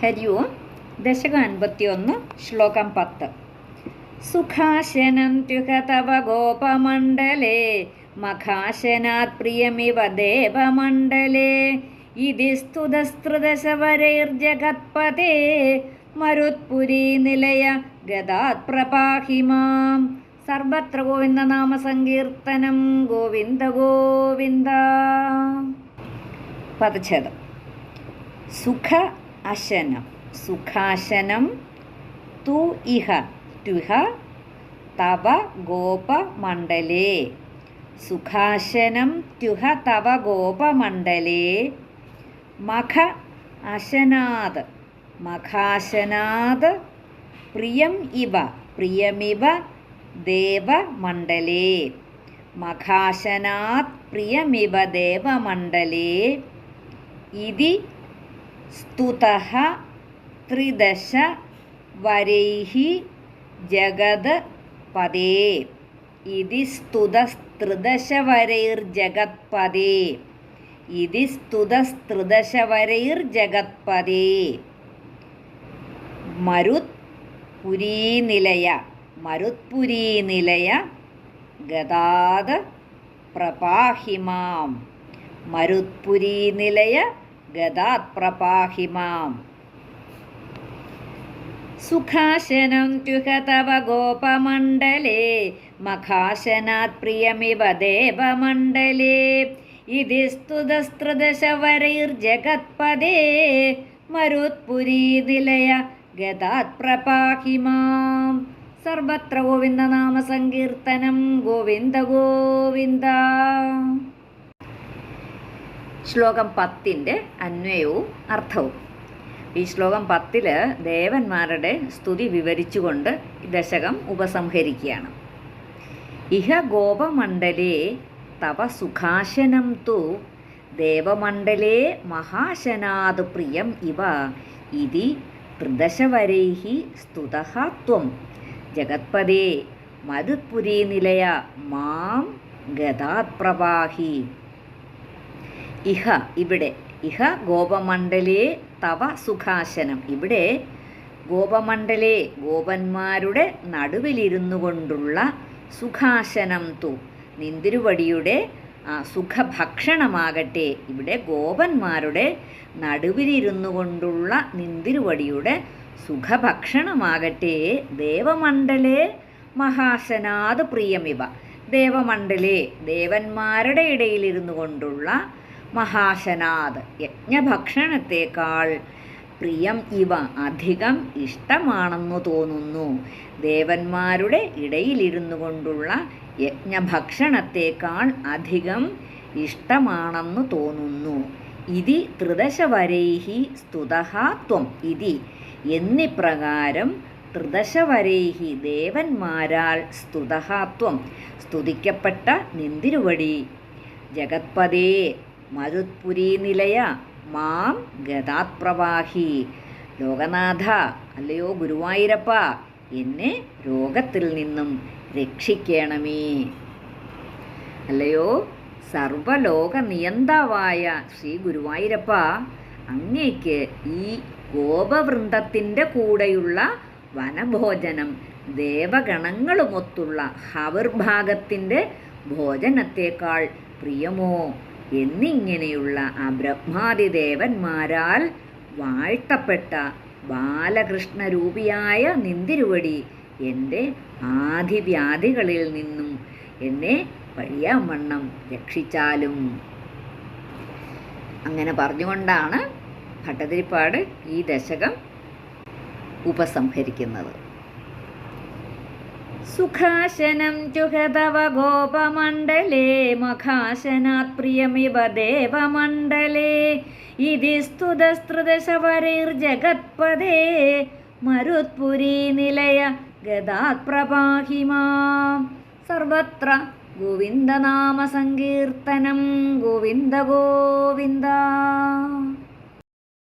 ഹരി ഓം ദശകം അൻപത്തിയൊന്ന് ശ്ലോകം പത്ത്. സുഖാശനം ത്യുഹതവ ഗോപമണ്ഡലേ മഖാശനാത് പ്രിയമിവ ദേവമണ്ഡലേ. ഇതി സ്തുതസ്തൃദശവരൈർജഗത്പതേ മരുത്പുരീ നിലയ ഗതാത് പ്രപാഹി മാം. സർവത്ര ഗോവിന്ദ നാമ സങ്കീർത്തനം ഗോവിന്ദ ഗോവിന്ദ. പദച്ഛേദം. സുഖ അശനം സുഖാശനം. തു ഇഹ. ടുഹ തവ ഗോപമണ്ഡലേ. സുഖാശനം. ത്യുഹ തവ ഗോപമണ്ഡലേ. മഖ അശനാത് മഖാശനാത് പ്രിയം ഇവ. പ്രിയമിവ ദേവമണ്ഡലേ. മഖാശനാത് പ്രിയമിവ ദേവമണ്ഡലേ. ഇതി സ്തുതഃ ത്രിദശ വരൈഹി ജഗത് പദേ. ഇതി സ്തുതസ്ത്രിദശവരൈർജഗത്പദേ. ഇതി സ്തുതസ്ത്രിദശവരൈർജഗത്പദേ. മരുത് പുരീനിലയ മരുത്പുരീനിലയ ഗതാത് പ്രപാഹിമാം. മരുത്പുരീനിലയ ഗതാത് പ്രപാഹി മാം. സുഖാശനം ത്യുഹ തവ ഗോപമണ്ഡലേ മഖാശനാത് പ്രിയമിവ ദേവമണ്ഡലേ. ഇതി സ്തുതസ്ത്രദശവരൈർജഗത്പദേ മരുത്പുരീതിലയ ഗതാത് പ്രപാഹി മാം. സർവത്ര ഗോവിന്ദനാമസങ്കീർത്തനം നാമ സങ്കീർത്തനം ഗോവിന്ദ ഗോവിന്ദ. ശ്ലോകം പത്തിന്റെ അന്വയവും അർത്ഥവും. ഈ ശ്ലോകം പത്തിൽ ദേവന്മാരുടെ സ്തുതി വിവരിച്ചുകൊണ്ട് ദശകം ഉപസംഹരിക്കുകയാണ്. ഇഹ ഗോപമണ്ഡലേ തവ സുഖാശനം തു ദേവമണ്ഡലേ മഹാശനാത് പ്രിയം ഇവ ഇതി ത്രിദശവരൈഹി സ്തുതഹത്വം ജഗത്പദേ മരുത്പുരീനിലയ മാം ഗതാത് പ്രവാഹി. ഇഹ ഇവിടെ. ഇഹ ഗോപമണ്ഡലേ തവ സുഖാസനം. ഇവിടെ ഗോപമണ്ഡലേ ഗോപന്മാരുടെ നടുവിലിരുന്നു കൊണ്ടുള്ള സുഖാസനം തു. നിന്തിരുവടിയുടെ സുഖഭക്ഷണമാകട്ടെ. ഇവിടെ ഗോപന്മാരുടെ നടുവിലിരുന്നു കൊണ്ടുള്ള നിന്തിരുവടിയുടെ സുഖഭക്ഷണമാകട്ടെ. ദേവമണ്ഡലേ മഹാശനാത് പ്രിയമിവ ദേവമണ്ഡലേ ദേവന്മാരുടെ ഇടയിലിരുന്നു കൊണ്ടുള്ള മഹാശനാത് യജ്ഞഭക്ഷണത്തേക്കാൾ പ്രിയം ഇവ അധികം ഇഷ്ടമാണെന്നു തോന്നുന്നു. ദേവന്മാരുടെ ഇടയിലിരുന്നു കൊണ്ടുള്ള യജ്ഞഭക്ഷണത്തേക്കാൾ അധികം ഇഷ്ടമാണെന്നു തോന്നുന്നു. ഇതി ത്രിദശവരൈഹി സ്തുതഃ ഇതി. എന്നിപ്രകാരം ത്രിദശവരൈഹി ദേവന്മാരാൽ സ്തുതഃ ത്വം സ്തുതിക്കപ്പെട്ട നിന്തിരുവടി. ജഗത്പദേ മരുത്പുരി നിലയ മാം ഗതാത് പ്രവാഹി ലോകനാഥ അല്ലയോ ഗുരുവായൂരപ്പ എന്നെ രോഗത്തിൽ നിന്നും രക്ഷിക്കണമേ. അല്ലയോ സർവലോക നിയന്താവായ ശ്രീ ഗുരുവായൂരപ്പ അങ്ങേക്ക് ഈ ഗോപവൃന്ദത്തിന്റെ കൂടെയുള്ള വനഭോജനം ദേവഗണങ്ങളുമൊത്തുള്ള ഹവിർഭാഗത്തിന്റെ ഭോജനത്തേക്കാൾ പ്രിയമോ? എന്നിങ്ങനെയുള്ള ആ ബ്രഹ്മാതിദേവന്മാരാൽ വാഴ്ത്തപ്പെട്ട ബാലകൃഷ്ണരൂപിയായ നിന്തിരുവടി എന്റെ ആദിവ്യാധികളിൽ നിന്നും എന്നെ വഴിയാവണ്ണം രക്ഷിച്ചാലും. അങ്ങനെ പറഞ്ഞുകൊണ്ടാണ് ഭട്ടതിരിപ്പാട് ഈ ദശകം ഉപസംഹരിക്കുന്നത്. സുഖാശനം ചുഹതവ ഗോപമണ്ഡലേ മഖാശനാത് പ്രിയമിവ ദേവമണ്ഡലേ. ഇതി സ്തുതസ്തൃദശവരൈർജഗത്പദേ മരുത്പുരീ നിലയ ഗതാത് പ്രപാഹി മാം സർവത്ര ഗോവിന്ദനാമസങ്കീർത്തനം ഗോവിന്ദ ഗോവിന്ദ.